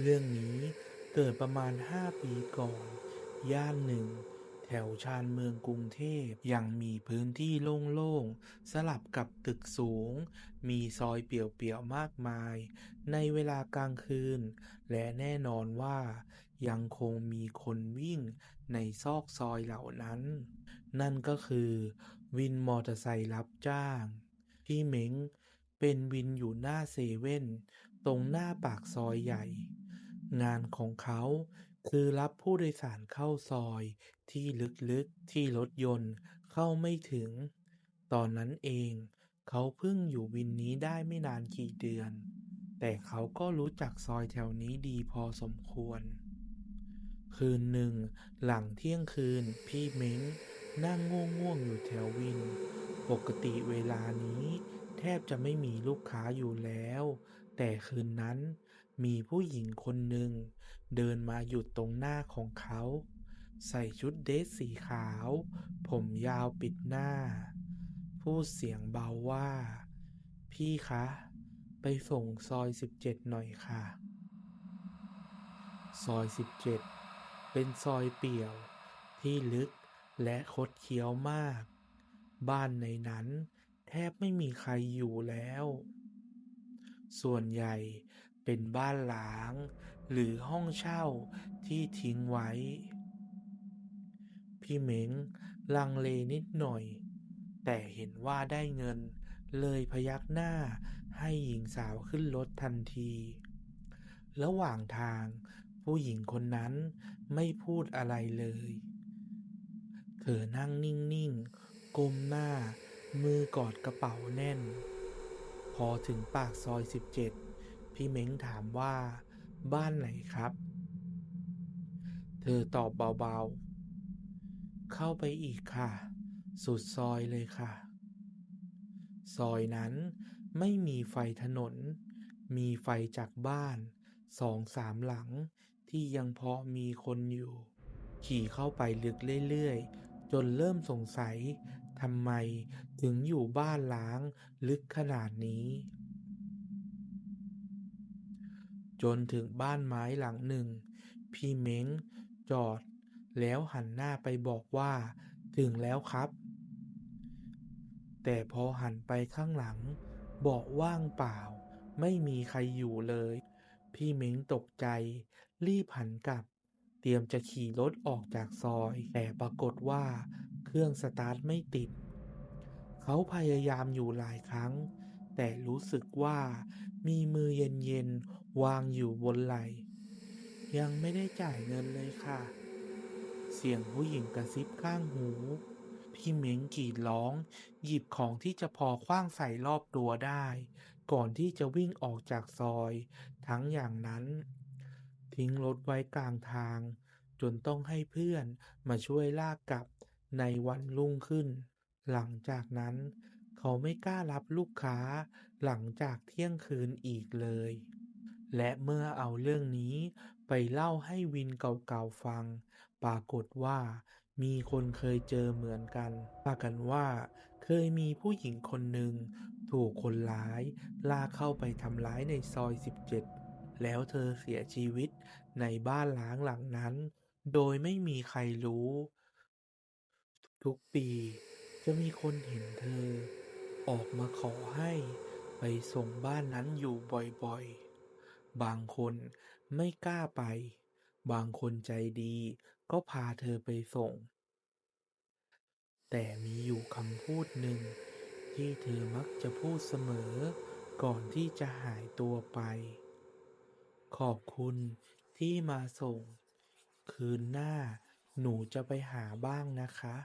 เรื่องนี้เกิดประมาณ 5 ปีก่อน ย่านหนึ่ง แถวชานเมืองกรุงเทพยังมีพื้นที่โล่งๆ สลับกับตึกสูง มีซอยเปี่ยวๆ มากมาย ในเวลากลางคืน และแน่นอนว่ายังคงมีคนวิ่งในซอกซอยเหล่านั้น นั่นก็คือ วินมอเตอร์ไซค์รับจ้างพี่เม้งเป็นวินอยู่หน้าเซเว่น ตรงหน้าปากซอยใหญ่ งานของเขาคือรับผู้โดยสารเข้าซอยที่ลึกๆที่รถยนต์เข้าไม่ถึง ตอนนั้นเองเขาเพิ่งอยู่วินนี้ได้ไม่นานกี่เดือน แต่เขาก็รู้จักซอยแถวนี้ดีพอสมควร คืนหนึ่ง หลังเที่ยงคืนพี่เม้งนั่งง่วงๆอยู่แถววิน ปกติเวลานี้ แทบจะไม่มีลูกค้าอยู่แล้ว แต่คืนนั้น มีผู้หญิงคนหนึ่ง เดินมาหยุดตรงหน้าของเขา ใส่ชุดเดรสสีขาว ผมยาวปิดหน้า พูดเสียงเบาว่า พี่คะ ไปส่งซอย 17 หน่อยค่ะ ซอย 17 เป็นซอยเปี่ยว ที่ลึกและคดเคี้ยวมาก บ้านในนั้นแทบไม่มีใครอยู่แล้ว ส่วนใหญ่ เป็นบ้านร้าง หรือห้องเช่าที่ทิ้งไว้ พี่เหม้งลังเลนิดหน่อย แต่เห็นว่าได้เงินเลยพยักหน้าให้หญิงสาวขึ้นรถทันที ระหว่างทางผู้หญิงคนนั้นไม่พูดอะไรเลย เธอนั่งนิ่งๆ ก้มหน้า มือกอดกระเป๋าแน่น พอถึงปากซอย 17 พี่เม้งถามว่าบ้านไหนครับ เธอตอบเบาๆ เข้าไปอีกค่ะ สุดซอยเลยค่ะ ซอยนั้นไม่มีไฟถนน มีไฟจากบ้านสองสามหลังที่ยังพอมีคนอยู่ ขี่เข้าไปลึกเรื่อยๆ จนเริ่มสงสัยทำไมถึงอยู่บ้านล้างลึกขนาดนี้ จนถึงบ้านไม้หลังหนึ่ง พี่เม้งจอด แล้วหันหน้าไปบอกว่า ถึงแล้วครับ แต่พอหันไปข้างหลังเบาะว่างเปล่า ไม่มีใครอยู่เลย พี่เม้งตกใจ รีบหันกลับ เตรียมจะขี่รถออกจากซอย แต่ปรากฏว่า เครื่องสตาร์ทไม่ติด เขาพยายามอยู่หลายครั้ง แต่รู้สึกว่ามีมือเย็นๆ วางอยู่บนไหล่ ยังไม่ได้จ่ายเงินเลยค่ะ เสียงผู้หญิงกระซิบข้างหู พี่เม้งกรีดร้อง หยิบของที่จะพอขว้างใส่รอบตัวได้ ก่อนที่จะวิ่งออกจากซอย ทั้งอย่างนั้น ทิ้งรถไว้กลางทาง จนต้องให้เพื่อนมาช่วยลากกลับในวันรุ่งขึ้น หลังจากนั้น เขาไม่กล้ารับลูกค้าหลังจากเที่ยงคืนอีกเลย และเมื่อเอาเรื่องนี้ไปเล่าให้วินเก่าๆฟัง ปรากฏว่ามีคนเคยเจอเหมือนกันว่ากันว่า เคยมีผู้หญิงคนหนึ่งถูกคนร้ายลากเข้าไปทำร้ายในซอย 17 แล้วเธอเสียชีวิตในบ้านล้างหลังนั้น โดยไม่มีใครรู้ ทุกปีจะมีคนเห็นเธอ ออกมาขอให้ไปส่งบ้านนั้นอยู่บ่อยๆ บางคนไม่กล้าไป บางคนใจดีก็พาเธอไปส่ง แต่มีอยู่คำพูดหนึ่ง ที่เธอมักจะพูดเสมอ ก่อนที่จะหายตัวไป ขอบคุณที่มาส่ง คืนหน้าหนูจะไปหาบ้างนะคะ